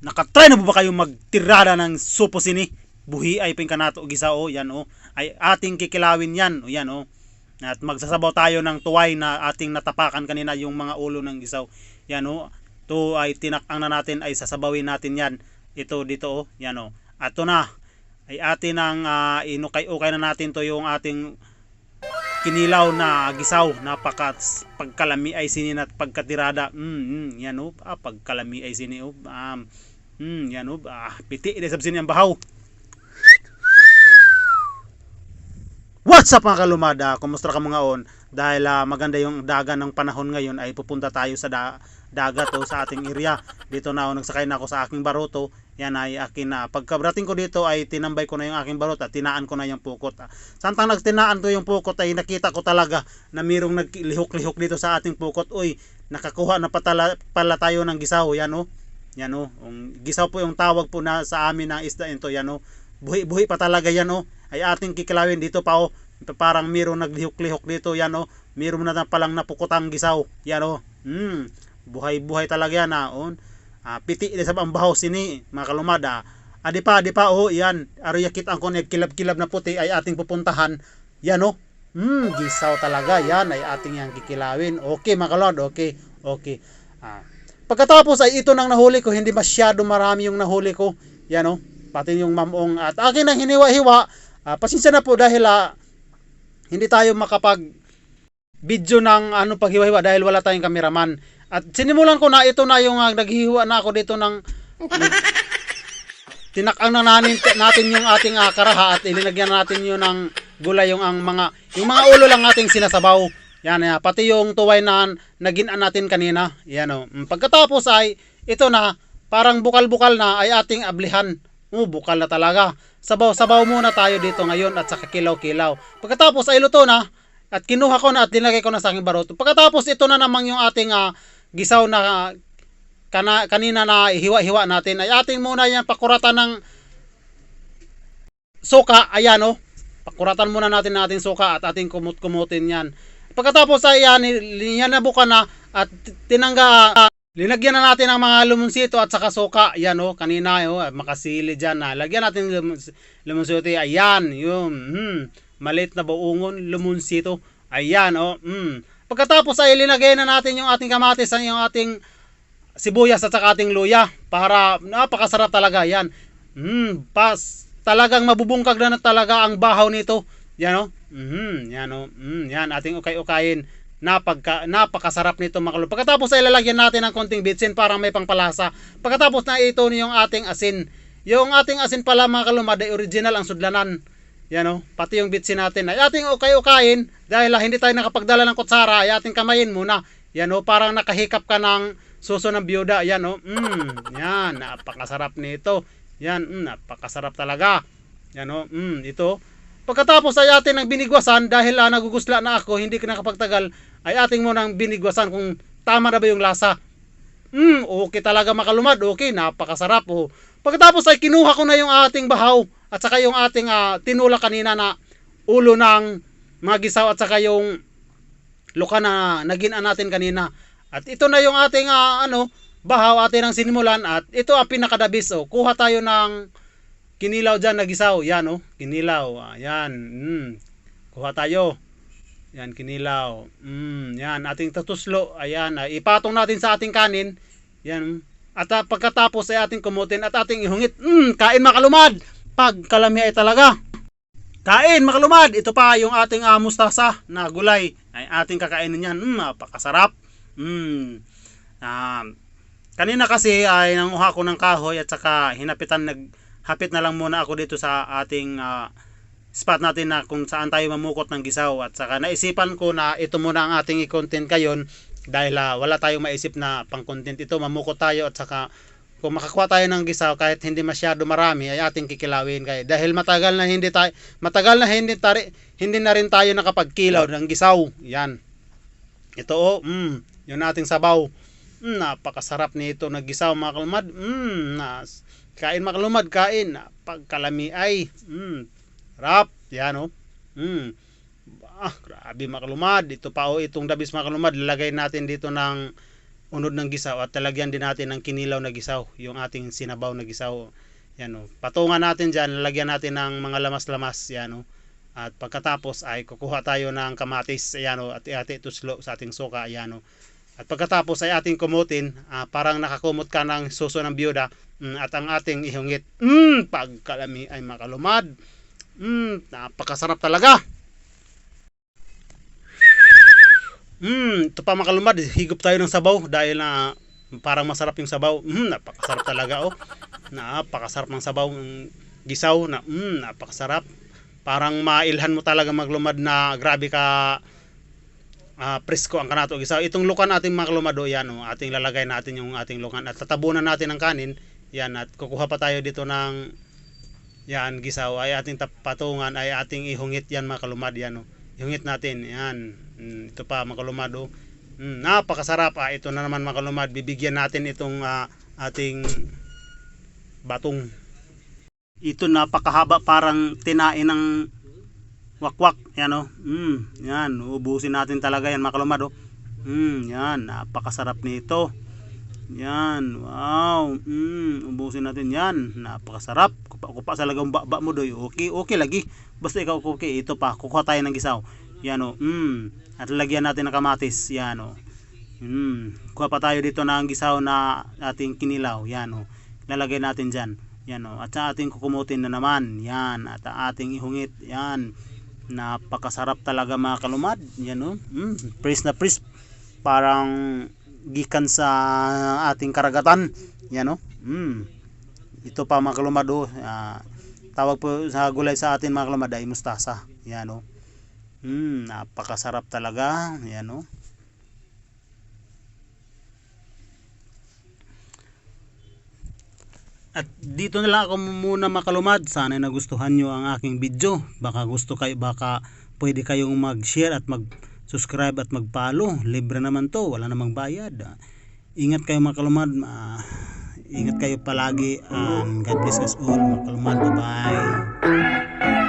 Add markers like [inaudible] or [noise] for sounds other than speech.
Nakatry na ba kayo magtirada ng supo sini? Buhi ay pingkanato gisa o yan o. Ay ating kikilawin yan o yan o. At magsasabaw tayo ng tuway na ating natapakan kanina yung mga ulo ng gisaw. Yan o. To ay tinakang na natin ay sasabawin natin yan. Ito dito o. Yan o. At to na. Ay atin ang ah, inukay-ukay na natin to yung ating kinilaw na gisaw napaka pagkalami ay sini at pagkatirada. Mm, mm yan o ah, pagkalami ay sini um, mm, yan o ah, piti ide sab sini bahaw What's up mga kalumada? Kumusta ka mga on? Dahil ah, maganda yung daga ng panahon ngayon ay pupunta tayo sa da- dagat o sa ating area. Dito na ako nagsakay na ako sa aking baroto. Yan ay akin na. Pagkabrating ko dito ay tinambay ko na yung aking barot at tinaan ko na yung pukot. Santang nagtinaan ko yung pukot ay nakita ko talaga na mayroong naglihok-lihok dito sa ating pukot. Uy, nakakuha na patala, pala tayo ng gisaw. Yan o. Yan o. Ang gisaw po yung tawag po na sa amin ng isda ito. Yan o. Buhi-buhi pa talaga yan o. Ay ating kikilawin dito pa o. Parang mayroong naglihok-lihok dito. Yan o. Mayroong na palang napukotang gisaw. Yan o. Hmm. Buhay-buhay talaga yan ha. On. Ah, piti din sa bahaw sini mga kalumad ah. Adi pa, adi pa oh, yan. Aruyakit ang konek kilab-kilab na puti ay ating pupuntahan. Yan oh. Hmm, gisaw talaga. Yan ay ating yang kikilawin. Okay mga kalumad, okay. Okay. Ah. Pagkatapos ay ito nang nahuli ko, hindi masyado marami yung nahuli ko. Yan oh. Pati yung mamong at akin ang hiniwa-hiwa. Ah, pasensya na po dahil ah, hindi tayo makapag video ng ano paghiwa-hiwa dahil wala tayong kameraman. At sinimulan ko na ito na yung uh, naghihiwa na ako dito ng [laughs] tinakang na natin, natin yung ating uh, karaha at ilinagyan natin yun ng gulay yung ang mga yung mga ulo lang ating sinasabaw. Yan, yan. pati yung tuway na naginan natin kanina. Yan oh. Mm, Pagkatapos ay ito na parang bukal-bukal na ay ating ablihan. Oh, bukal na talaga. Sabaw-sabaw muna tayo dito ngayon at saka kilaw-kilaw. Pagkatapos ay luto na at kinuha ko na at dinagay ko na sa aking baroto. Pagkatapos ito na namang yung ating ah, gisaw na kana, kanina na hiwa-hiwa natin ay ating muna yan pakuratan ng suka. Ayan oh. Pakuratan muna natin natin suka at ating kumut-kumutin yan. Pagkatapos ay yan, yan nabukan na at tinangga Linagyan na natin ang mga lumunsito at saka suka. Yan oh, kanina oh, makasili diyan na. Lagyan natin lumus- lumunsito. Ayan, yun. Hmm, maliit na buungon, lumunsito. Ayan oh. Hmm. Pagkatapos ay linagay na natin yung ating kamatis, yung ating sibuyas at saka ating luya para napakasarap talaga. Yan. Hmm, pas talagang mabubungkag na, na talaga ang bahaw nito. Yan oh. Mhm, yan oh. Mm, yan ating ukay-ukayin napagka, napakasarap nito mga kalumad. Pagkatapos ay lalagyan natin ng konting bitsin para may pangpalasa. Pagkatapos na ito yung ating asin. Yung ating asin pala mga kalumad ay original ang sudlanan. Yan o, pati yung bitsin natin ay ating ukay-ukayin dahil ah, hindi tayo nakapagdala ng kutsara ay ating kamayin muna. Yan o, parang nakahikap ka ng suso ng byuda. Yan o, mm, yan, napakasarap nito. Yan, mm, napakasarap talaga. Yan o, mm, ito. Pagkatapos ay atin ang binigwasan dahil ah, nagugusla na ako, hindi ka nakapagtagal, ay ating mo nang binigwasan kung tama na ba yung lasa. Hmm, okay talaga makalumad, okay, napakasarap oh. Pagkatapos ay kinuha ko na yung ating bahaw at saka yung ating ah, tinula kanina na ulo ng mga gisaw at saka yung luka na naginan natin kanina. At ito na yung ating ah, ano, bahaw atin ang sinimulan at ito ang pinakadabis oh. Kuha tayo ng kinilaw dyan na gisaw. Yan oh, kinilaw. Ayan. Mm. Kuha tayo. Yan, kinilaw. Mm, yan, ating tatuslo. Ayan, ah, ipatong natin sa ating kanin. Yan. At ah, pagkatapos ay ating kumutin at ating ihungit. Mm, kain makalumad. Pag kalami ay talaga. Kain makalumad. Ito pa yung ating ah, mustasa na gulay. Ay ating kakainin yan. Mm, napakasarap. Mm. Ah, kanina kasi ay nanguha ko ng kahoy at saka hinapitan naghapit na lang muna ako dito sa ating ah, spot natin na kung saan tayo mamukot ng gisaw. At saka naisipan ko na ito muna ang ating i-content kayon dahil ah, wala tayong maisip na pang content ito. Mamukot tayo at saka kung makakuha tayo ng gisaw kahit hindi masyado marami ay ating kikilawin kaya dahil matagal na hindi tayo matagal na hindi tari, hindi na rin tayo nakapagkilaw ng gisaw. Yan. Ito oh mm, yung ating sabaw. Mm, napakasarap nito na gisaw mga kalumad mm, nas, kain mga kalumad kain. Pagkalami ay mm, Rap, yan oh. Mm. Ah, grabe makalumad. Ito pa oh, itong dabis makalumad. Lalagay natin dito ng unod ng gisaw at talagyan din natin ng kinilaw na gisaw, yung ating sinabaw na gisaw. Yan o. Patungan natin dyan, lalagyan natin ng mga lamas-lamas. Yan o. At pagkatapos ay kukuha tayo ng kamatis. Ayan o. At ate tuslo sa ating suka. Ayan o. At pagkatapos ay ating kumutin. ah, parang nakakumot ka ng suso ng biyuda. Mm, at ang ating ihungit. Mm, pagkalami ay makalumad. Mm, napakasarap talaga. Mm, ito pa makalumad, higop tayo ng sabaw dahil na parang masarap yung sabaw. Mm, napakasarap talaga oh. Napakasarap ng sabaw ng gisaw na mm, napakasarap. Parang mailhan mo talaga maglumad na grabe ka ah, presko ang kanato gisaw. Itong lukan natin maglumad oh, yan oh. Ating lalagay natin yung ating lukan at tatabunan natin ng kanin. Yan at kukuha pa tayo dito ng yan gisaw ay ating patungan ay ating ihungit yan mga kalumad yan oh. Ihungit natin yan. Mm, ito pa mga kalumad oh. Mm, napakasarap ah. Ito na naman mga kalumad. Bibigyan natin itong ah, ating batong. Ito napakahaba parang tinain ng wakwak. Yan oh. Mm, yan. Ubusin natin talaga yan mga kalumad oh. Mm, yan. Napakasarap nito. Yan. Wow. Mm, ubusin natin yan. Napakasarap. Kupa-kupa sa lagong baba mo doy. Okay, okay lagi. Basta ikaw okay. Ito pa. Kukuha tayo ng gisaw. Yan o. Mm. At lagyan natin ng kamatis. Yan o. Mm. Kuha pa tayo dito ng gisaw na ating kinilaw. Yan o. Lalagay natin dyan. Yan o. At sa ating kukumutin na naman. Yan. At ating ihungit. Yan. Napakasarap talaga mga kalumad. Yan o. Mm. Press na press. Parang gikan sa ating karagatan. Yan o. Mm. Ito pa mga kalumad o. Ah, tawag po sa gulay sa atin mga kalumad ay mustasa. Yan o. Mm, napakasarap talaga. Yan o. At dito na lang ako muna makalumad. Sana nagustuhan nyo ang aking video. Baka gusto kayo, baka pwede kayong mag-share at mag-subscribe at mag-follow. Libre naman to, wala namang bayad. Ingat kayo makalumad. Ah, ingat kayo palagi. And God bless us all makalumad. Bye-bye.